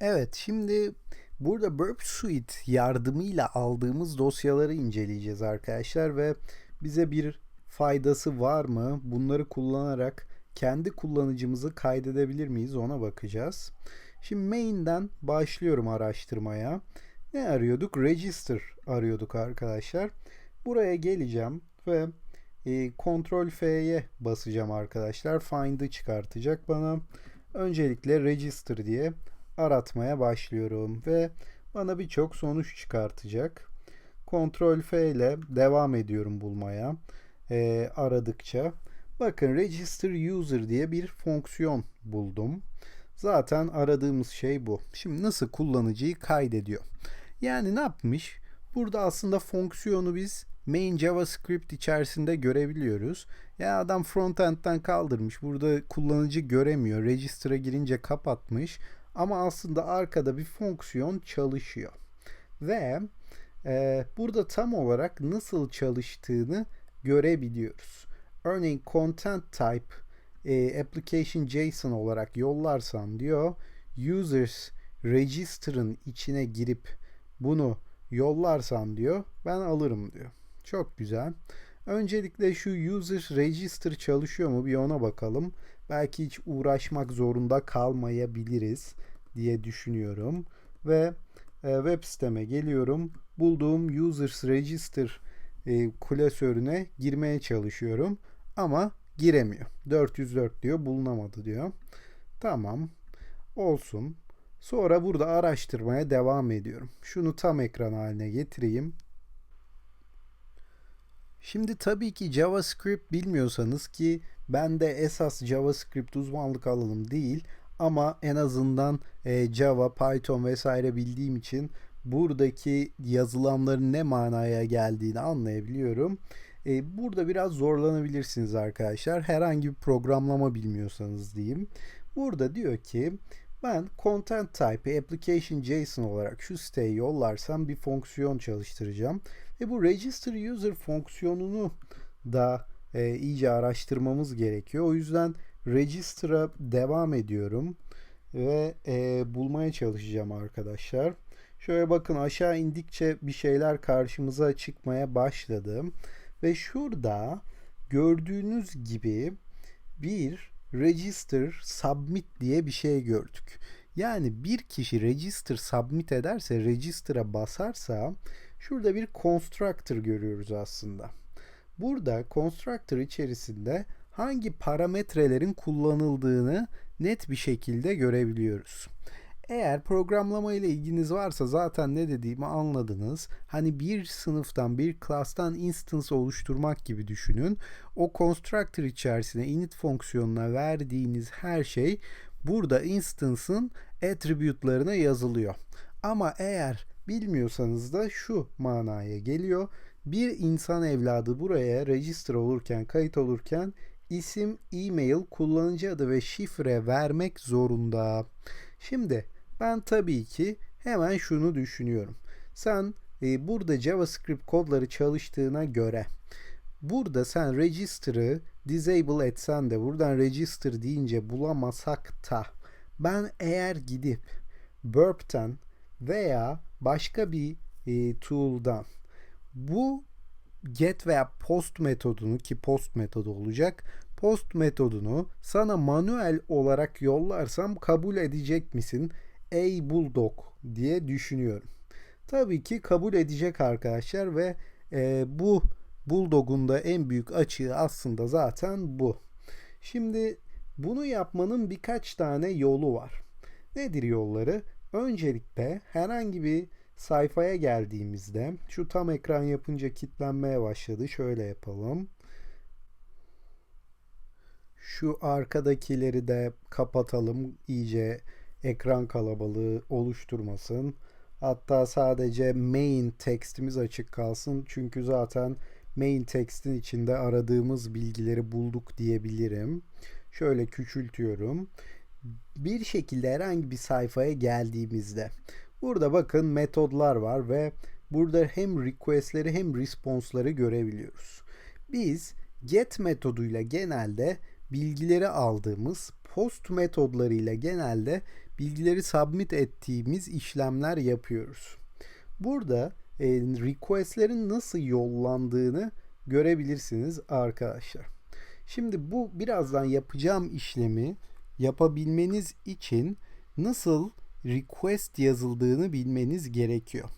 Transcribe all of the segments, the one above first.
Evet, şimdi burada Burp Suite yardımıyla aldığımız dosyaları inceleyeceğiz arkadaşlar ve bize bir faydası var mı? Bunları kullanarak kendi kullanıcımızı kaydedebilir miyiz? Ona bakacağız. Şimdi main'den başlıyorum araştırmaya. Ne arıyorduk? Register arıyorduk arkadaşlar. Buraya geleceğim ve e, Ctrl F'ye basacağım arkadaşlar. Find'ı çıkartacak bana. Öncelikle Register diye aratmaya başlıyorum ve bana birçok sonuç çıkartacak. Ctrl F ile devam ediyorum bulmaya e, aradıkça. Bakın Register User diye bir fonksiyon buldum. Zaten aradığımız şey bu. Şimdi nasıl kullanıcıyı kaydediyor? Yani ne yapmış? Burada aslında fonksiyonu biz main JavaScript içerisinde görebiliyoruz. Ya adam frontend'den kaldırmış. Burada kullanıcı göremiyor. Register'a girince kapatmış. Ama aslında arkada bir fonksiyon çalışıyor. Ve e, burada tam olarak nasıl çalıştığını görebiliyoruz. Örneğin content type e, application JSON olarak yollarsan diyor users register'ın içine girip bunu yollarsan diyor ben alırım diyor. Çok güzel. Öncelikle şu user register çalışıyor mu bir ona bakalım. Belki hiç uğraşmak zorunda kalmayabiliriz diye düşünüyorum. Ve e, web siteme geliyorum. Bulduğum users register e, klasörüne girmeye çalışıyorum. Ama giremiyor. 404 diyor bulunamadı diyor. Tamam. Olsun. Sonra burada araştırmaya devam ediyorum. Şunu tam ekran haline getireyim. Şimdi tabii ki JavaScript bilmiyorsanız ki ben de esas JavaScript uzmanlık alanım değil ama en azından e, Java, Python vesaire bildiğim için buradaki yazılanların ne manaya geldiğini anlayabiliyorum. E, burada biraz zorlanabilirsiniz arkadaşlar. Herhangi bir programlama bilmiyorsanız diyeyim. Burada diyor ki ben content type application JSON olarak şu siteye yollarsam bir fonksiyon çalıştıracağım. Ve bu register user fonksiyonunu da e, iyice araştırmamız gerekiyor. O yüzden register'a devam ediyorum ve e, bulmaya çalışacağım arkadaşlar. Şöyle bakın aşağı indikçe bir şeyler karşımıza çıkmaya başladı. Ve şurada gördüğünüz gibi bir register submit diye bir şey gördük. Yani bir kişi register submit ederse, register'a basarsa şurada bir constructor görüyoruz aslında. Burada constructor içerisinde hangi parametrelerin kullanıldığını net bir şekilde görebiliyoruz. Eğer programlama ile ilginiz varsa zaten ne dediğimi anladınız. Hani bir sınıftan, bir class'tan instance oluşturmak gibi düşünün. O constructor içerisine init fonksiyonuna verdiğiniz her şey burada instance'ın attribute'larına yazılıyor. Ama eğer bilmiyorsanız da şu manaya geliyor. Bir insan evladı buraya register olurken, kayıt olurken isim, e-mail, kullanıcı adı ve şifre vermek zorunda. Şimdi ben tabii ki hemen şunu düşünüyorum. Sen e, burada JavaScript kodları çalıştığına göre burada sen register'ı disable etsen de buradan register deyince bulamasak da ben eğer gidip Burp'ten veya başka bir e, tool'dan bu get veya post metodunu ki post metodu olacak post metodunu sana manuel olarak yollarsam kabul edecek misin? Ey Bulldog diye düşünüyorum. Tabii ki kabul edecek arkadaşlar ve e, bu Bulldog'un da en büyük açığı aslında zaten bu. Şimdi bunu yapmanın birkaç tane yolu var. Nedir yolları? Öncelikle herhangi bir sayfaya geldiğimizde şu tam ekran yapınca kilitlenmeye başladı. Şöyle yapalım. Şu arkadakileri de kapatalım. iyice ekran kalabalığı oluşturmasın. Hatta sadece main tekstimiz açık kalsın. Çünkü zaten main text'in içinde aradığımız bilgileri bulduk diyebilirim. Şöyle küçültüyorum. Bir şekilde herhangi bir sayfaya geldiğimizde burada bakın metodlar var ve burada hem request'leri hem response'ları görebiliyoruz. Biz get metoduyla genelde bilgileri aldığımız post metodlarıyla genelde bilgileri submit ettiğimiz işlemler yapıyoruz. Burada e, requestlerin nasıl yollandığını görebilirsiniz arkadaşlar. Şimdi bu birazdan yapacağım işlemi yapabilmeniz için nasıl request yazıldığını bilmeniz gerekiyor.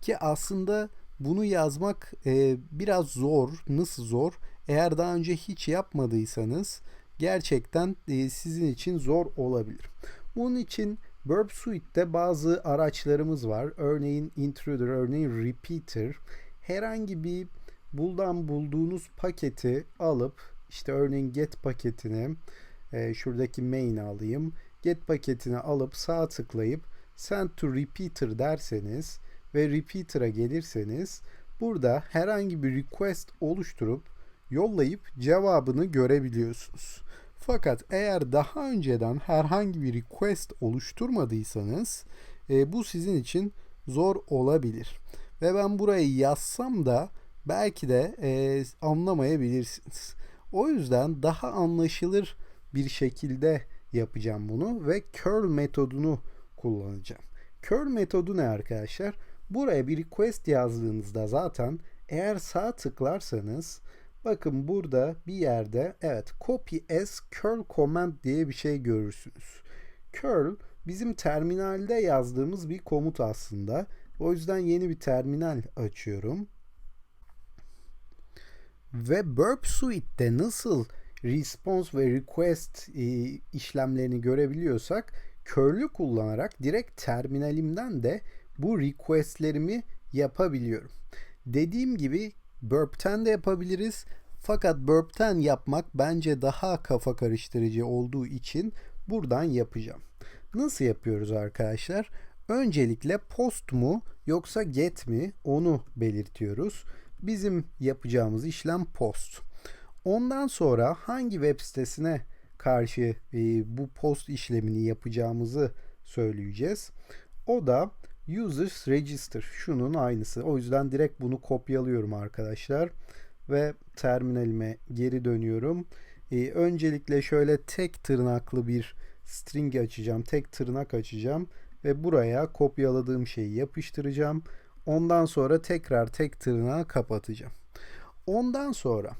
Ki aslında bunu yazmak e, biraz zor. Nasıl zor? Eğer daha önce hiç yapmadıysanız gerçekten e, sizin için zor olabilir. Bunun için Burp Suite'de bazı araçlarımız var. Örneğin intruder, örneğin repeater. Herhangi bir buradan bulduğunuz paketi alıp işte örneğin get paketini e, şuradaki main alayım. Get paketini alıp sağ tıklayıp send to repeater derseniz ve repeater'a gelirseniz burada herhangi bir request oluşturup yollayıp cevabını görebiliyorsunuz. Fakat eğer daha önceden herhangi bir request oluşturmadıysanız e, bu sizin için zor olabilir. Ve ben burayı yazsam da belki de e, anlamayabilirsiniz. O yüzden daha anlaşılır bir şekilde yapacağım bunu ve curl metodunu kullanacağım. Curl metodu ne arkadaşlar? Buraya bir request yazdığınızda zaten eğer sağ tıklarsanız bakın burada bir yerde evet copy as curl command diye bir şey görürsünüz. Curl bizim terminalde yazdığımız bir komut aslında. O yüzden yeni bir terminal açıyorum. Ve Burp Suite'de nasıl response ve request e, işlemlerini görebiliyorsak curl'ü kullanarak direkt terminalimden de bu requestlerimi yapabiliyorum. Dediğim gibi Burp'ten de yapabiliriz. Fakat Burp'ten yapmak bence daha kafa karıştırıcı olduğu için buradan yapacağım. Nasıl yapıyoruz arkadaşlar? Öncelikle post mu yoksa get mi onu belirtiyoruz. Bizim yapacağımız işlem post. Ondan sonra hangi web sitesine karşı e, bu post işlemini yapacağımızı söyleyeceğiz. O da users register şunun aynısı. O yüzden direkt bunu kopyalıyorum arkadaşlar ve terminalime geri dönüyorum. E, öncelikle şöyle tek tırnaklı bir string açacağım. Tek tırnak açacağım ve buraya kopyaladığım şeyi yapıştıracağım. Ondan sonra tekrar tek tırnağı kapatacağım. Ondan sonra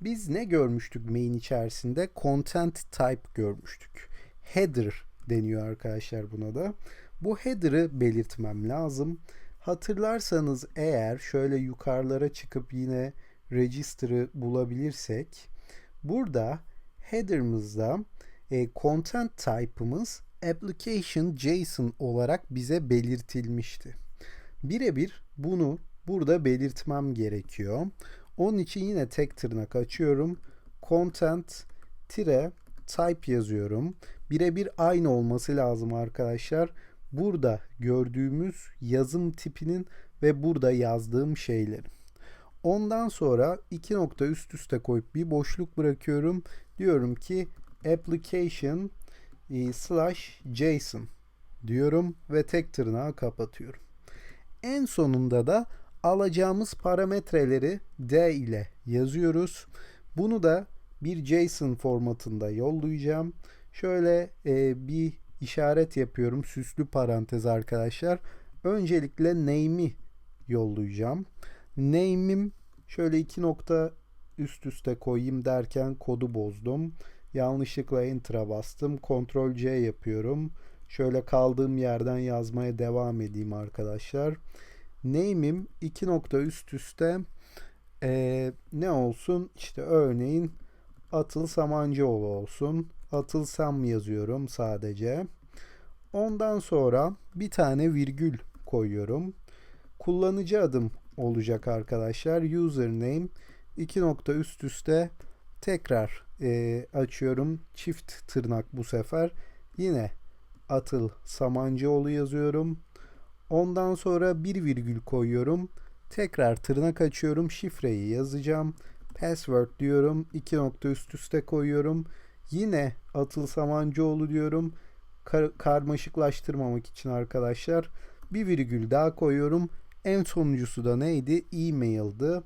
biz ne görmüştük main içerisinde? Content type görmüştük. Header deniyor arkadaşlar buna da. Bu header'ı belirtmem lazım. Hatırlarsanız eğer şöyle yukarılara çıkıp yine register'ı bulabilirsek burada header'ımızda e, content type'ımız application JSON olarak bize belirtilmişti. Birebir bunu burada belirtmem gerekiyor. Onun için yine tek tırnak açıyorum. Content tire type yazıyorum. Birebir aynı olması lazım arkadaşlar. Burada gördüğümüz yazım tipinin ve burada yazdığım şeylerin. Ondan sonra iki nokta üst üste koyup bir boşluk bırakıyorum. Diyorum ki application e, slash JSON diyorum ve tek tırnağı kapatıyorum. En sonunda da alacağımız parametreleri D ile yazıyoruz. Bunu da bir JSON formatında yollayacağım. Şöyle e, bir işaret yapıyorum. Süslü parantez arkadaşlar. Öncelikle name'i yollayacağım. Name'im şöyle iki nokta üst üste koyayım derken kodu bozdum. Yanlışlıkla enter'a bastım. Ctrl C yapıyorum. Şöyle kaldığım yerden yazmaya devam edeyim arkadaşlar. Name'im iki nokta üst üste ee, ne olsun? İşte örneğin Atıl Samancıoğlu olsun. Atıl Sam yazıyorum sadece. Ondan sonra bir tane virgül koyuyorum. Kullanıcı adım olacak arkadaşlar. Username iki nokta üst üste tekrar e, açıyorum. Çift tırnak bu sefer. Yine Atıl Samancıoğlu yazıyorum. Ondan sonra bir virgül koyuyorum. Tekrar tırnak açıyorum. Şifreyi yazacağım. Password diyorum. iki nokta üst üste koyuyorum. Yine Atıl Samancıoğlu diyorum. Kar- karmaşıklaştırmamak için arkadaşlar. Bir virgül daha koyuyorum. En sonuncusu da neydi? E-mail'dı.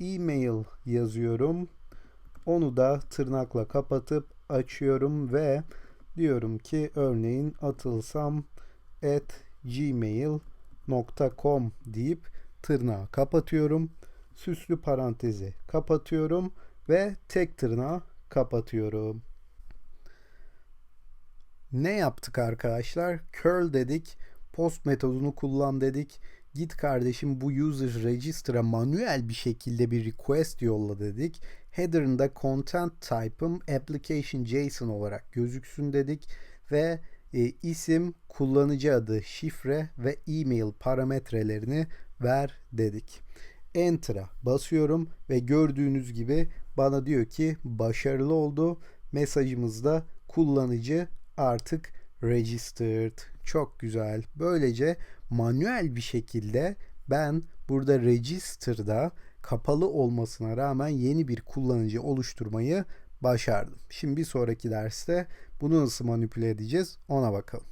E-mail yazıyorum. Onu da tırnakla kapatıp açıyorum ve Diyorum ki örneğin atılsam at gmail.com deyip tırnağı kapatıyorum. Süslü parantezi kapatıyorum ve tek tırnağı kapatıyorum. Ne yaptık arkadaşlar? Curl dedik. Post metodunu kullan dedik. Git kardeşim bu user register'a manuel bir şekilde bir request yolla dedik. Header'ında content type'ım application JSON olarak gözüksün dedik ve e, isim, kullanıcı adı, şifre ve e-mail parametrelerini ver dedik. Enter'a basıyorum ve gördüğünüz gibi bana diyor ki başarılı oldu. Mesajımızda kullanıcı artık registered. Çok güzel. Böylece manuel bir şekilde ben burada register'da kapalı olmasına rağmen yeni bir kullanıcı oluşturmayı başardım. Şimdi bir sonraki derste bunu nasıl manipüle edeceğiz ona bakalım.